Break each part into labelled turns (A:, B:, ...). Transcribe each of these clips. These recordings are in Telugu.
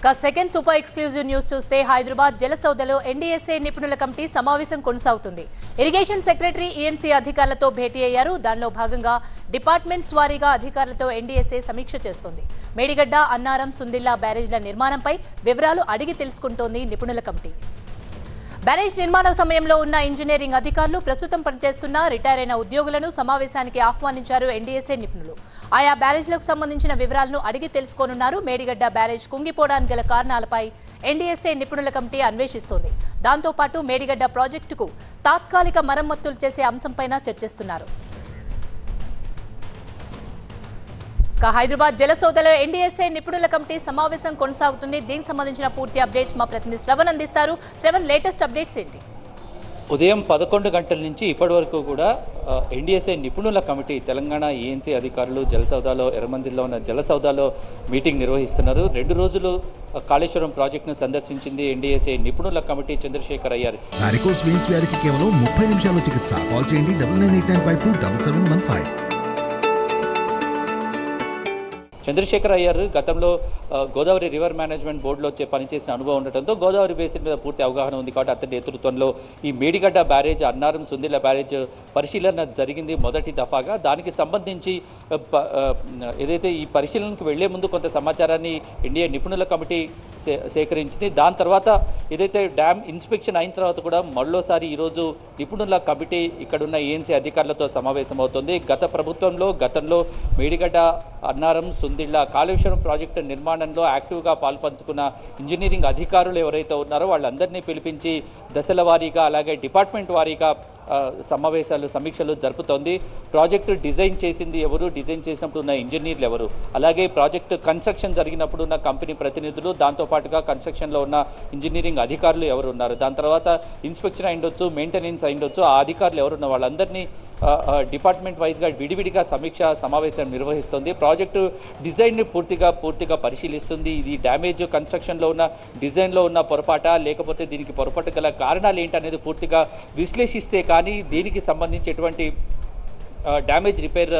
A: ఇక సెకండ్ సూపర్ ఎక్స్క్లూజివ్ న్యూస్ చూస్తే హైదరాబాద్ జలసౌదలో ఎన్డీఎస్ఏ నిపుణుల కమిటీ సమావేశం కొనసాగుతుంది. ఇరిగేషన్ సెక్రటరీ ఈఎన్సీ అధికారులతో భేటీ అయ్యారు. దానిలో భాగంగా డిపార్ట్మెంట్స్ వారీగా అధికారులతో ఎన్డీఎస్ఏ సమీక్ష చేస్తోంది. మేడిగడ్డ అన్నారం సుందిల్లా బ్యారేజ్ల నిర్మాణంపై వివరాలు అడిగి తెలుసుకుంటోంది నిపుణుల కమిటీ. బ్యారేజ్ నిర్మాణం సమయంలో ఉన్న ఇంజనీరింగ్ అధికారులు ప్రస్తుతం పనిచేస్తున్న రిటైర్ అయిన ఉద్యోగులను సమావేశానికి ఆహ్వానించారు ఎన్డీఎస్ఏ నిపుణులు. ఆయా బ్యారేజ్లకు సంబంధించిన వివరాలను అడిగి తెలుసుకోనున్నారు. మేడిగడ్డ బ్యారేజ్ కుంగిపోవడానికి గల కారణాలపై ఎన్డీఎస్ఏ నిపుణుల కమిటీ అన్వేషిస్తోంది. దాంతోపాటు మేడిగడ్డ ప్రాజెక్టుకు తాత్కాలిక మరమ్మతులు చేసే అంశంపైన చర్చిస్తున్నారు. హైదరాబాద్ జలసౌదలో ఎన్డీఎస్ఏ నిపుణుల కమిటీ సమావేశం కొనసాగుతుంది. దీనికి సంబంధించిన పూర్తి అప్డేట్స్ మా ప్రతినిధి శ్రవణ్ అందిస్తారు. శ్రవణ్ లేటెస్ట్ అప్డేట్స్ ఏంటి?
B: ఉదయం పదకొండు గంటల నుంచి ఇప్పటి వరకు కూడా ఎన్డీఎస్ఏ నిపుణుల కమిటీ తెలంగాణ ఏఎన్సీ అధికారులు జలసౌదాలో ఎర్రమంజిల్లో ఉన్న జలసౌదాలో మీటింగ్ నిర్వహిస్తున్నారు. రెండు రోజులు కాళేశ్వరం ప్రాజెక్టును సందర్శించింది ఎన్డీఎస్ఏ నిపుణుల కమిటీ చంద్రశేఖర్ అయ్యారు.
C: వారికోస్ వెయిన్స్ కేవలం ముప్పై నిమిషాల చికిత్స. కాల్ చేయండి
B: చంద్రశేఖర్ అయ్యారు. గతంలో గోదావరి రివర్ మేనేజ్మెంట్ బోర్డులో వచ్చే పనిచేసిన అనుభవం ఉండటంతో గోదావరి బేసిన్ మీద పూర్తి అవగాహన ఉంది కాబట్టి అతని నేతృత్వంలో ఈ మేడిగడ్డ బ్యారేజ్ అన్నారం సుందిల బ్యారేజ్ పరిశీలన జరిగింది మొదటి దఫాగా. దానికి సంబంధించి ఏదైతే ఈ పరిశీలనకు వెళ్ళే ముందు కొంత సమాచారాన్ని ఇండియా నిపుణుల కమిటీ సే- సేకరించింది. దాని తర్వాత ఏదైతే డ్యామ్ ఇన్స్పెక్షన్ అయిన తర్వాత కూడా మరోసారి ఈరోజు నిపుణుల కమిటీ ఇక్కడున్న ఏఎన్సీ అధికారులతో సమావేశమవుతుంది. గత ప్రభుత్వంలో గతంలో మేడిగడ్డ అన్నారం సుందిళ్ళ కాళేశ్వరం ప్రాజెక్టు నిర్మాణంలో యాక్టివ్గా పాల్పంచుకున్న ఇంజనీరింగ్ అధికారులు ఎవరైతే ఉన్నారో వాళ్ళందరినీ పిలిపించి దశల వారీగా అలాగే డిపార్ట్మెంట్ వారీగా సమావేశాలు సమీక్షలు జరుపుతోంది. ప్రాజెక్టు డిజైన్ చేసింది ఎవరు? డిజైన్ చేసినప్పుడు ఉన్న ఇంజనీర్లు ఎవరు? అలాగే ప్రాజెక్టు కన్స్ట్రక్షన్ జరిగినప్పుడు ఉన్న కంపెనీ ప్రతినిధులు దాంతోపాటుగా కన్స్ట్రక్షన్లో ఉన్న ఇంజనీరింగ్ అధికారులు ఎవరు ఉన్నారు దాని తర్వాత ఇన్స్పెక్షన్ అయిండొచ్చు మెయింటెనెన్స్ అయిండొచ్చు ఆ అధికారులు ఎవరున్న వాళ్ళందరినీ డిపార్ట్మెంట్ వైజ్గా విడివిడిగా సమీక్ష సమావేశం నిర్వహిస్తుంది. ప్రాజెక్టు డిజైన్ని పూర్తిగా పూర్తిగా పరిశీలిస్తుంది. ఇది డ్యామేజ్ కన్స్ట్రక్షన్లో ఉన్న డిజైన్లో ఉన్న పొరపాట? లేకపోతే దీనికి పొరపాటు గల కారణాలు ఏంటనేది పూర్తిగా విశ్లేషిస్తే కానీ దీనికి సంబంధించి ఎటువంటి డ్యామేజ్ రిపేర్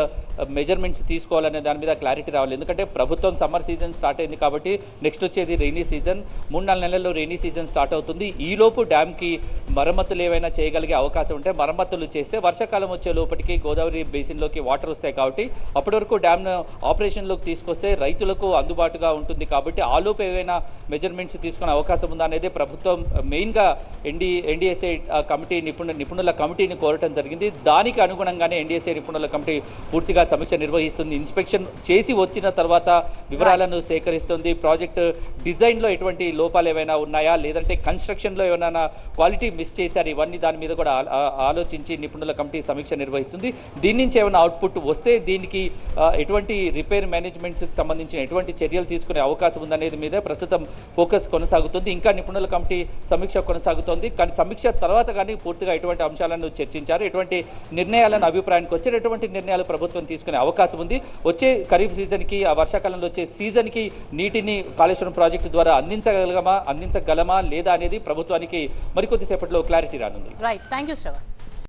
B: మెజర్మెంట్స్ తీసుకోవాలనే దాని మీద క్లారిటీ రావాలి. ఎందుకంటే ప్రభుత్వం సమ్మర్ సీజన్ స్టార్ట్ అయింది కాబట్టి నెక్స్ట్ వచ్చేది రెయినీ సీజన్ మూడు నాలుగు నెలల్లో రెయినీ సీజన్ స్టార్ట్ అవుతుంది. ఈలోపు డ్యామ్కి మరమ్మతులు ఏవైనా చేయగలిగే అవకాశం ఉంటే మరమ్మతులు చేస్తే వర్షాకాలం వచ్చే లోపటికి గోదావరి బేసిన్లోకి వాటర్ వస్తాయి కాబట్టి అప్పటి వరకు డ్యామ్ను ఆపరేషన్లోకి తీసుకొస్తే రైతులకు అందుబాటుగా ఉంటుంది కాబట్టి ఆలోపు ఏవైనా మెజర్మెంట్స్ తీసుకునే అవకాశం ఉందా అనేది ప్రభుత్వం మెయిన్గా ఎన్డీ ఎన్డీఎస్ఏ కమిటీ నిపుణుల నిపుణుల కమిటీని కోరటం జరిగింది. దానికి అనుగుణంగానే ఎన్డీఎస్ఏ నిపుణుల కమిటీ పూర్తిగా సమీక్ష నిర్వహిస్తుంది. ఇన్స్పెక్షన్ చేసి వచ్చిన తర్వాత వివరాలను సేకరిస్తుంది. ప్రాజెక్ట్ డిజైన్లో ఎటువంటి లోపాలు ఏమైనా ఉన్నాయా? లేదంటే కన్స్ట్రక్షన్లో ఏమైనా క్వాలిటీ మిస్ చేశారు? ఇవన్నీ దాని మీద కూడా ఆలోచించి నిపుణుల కమిటీ సమీక్ష నిర్వహిస్తుంది. దీని నుంచి ఏమైనా అవుట్పుట్ వస్తే దీనికి ఎటువంటి రిపేర్ మేనేజ్మెంట్స్కి సంబంధించిన ఎటువంటి చర్యలు తీసుకునే అవకాశం ఉందనేది మీద ప్రస్తుతం ఫోకస్ కొనసాగుతుంది. ఇంకా నిపుణుల కమిటీ సమీక్ష కొనసాగుతోంది. కానీ సమీక్ష తర్వాత కానీ పూర్తిగా ఎటువంటి అంశాలను చర్చించారు? ఎటువంటి నిర్ణయాలను అభిప్రాయానికి వచ్చేటటువంటి నిర్ణయాలు ప్రభుత్వం తీసుకునే అవకాశం ఉంది. వచ్చే ఖరీఫ్ సీజన్కి ఆ వర్షాకాలంలో వచ్చే సీజన్కి నీటిని కాళేశ్వరం ప్రాజెక్టు ద్వారా అందించగలగమా అందించగలమా లేదా అనేది ప్రభుత్వానికి మరికొద్దిసేపట్లో క్లారిటీ రానుంది.
A: Right thank you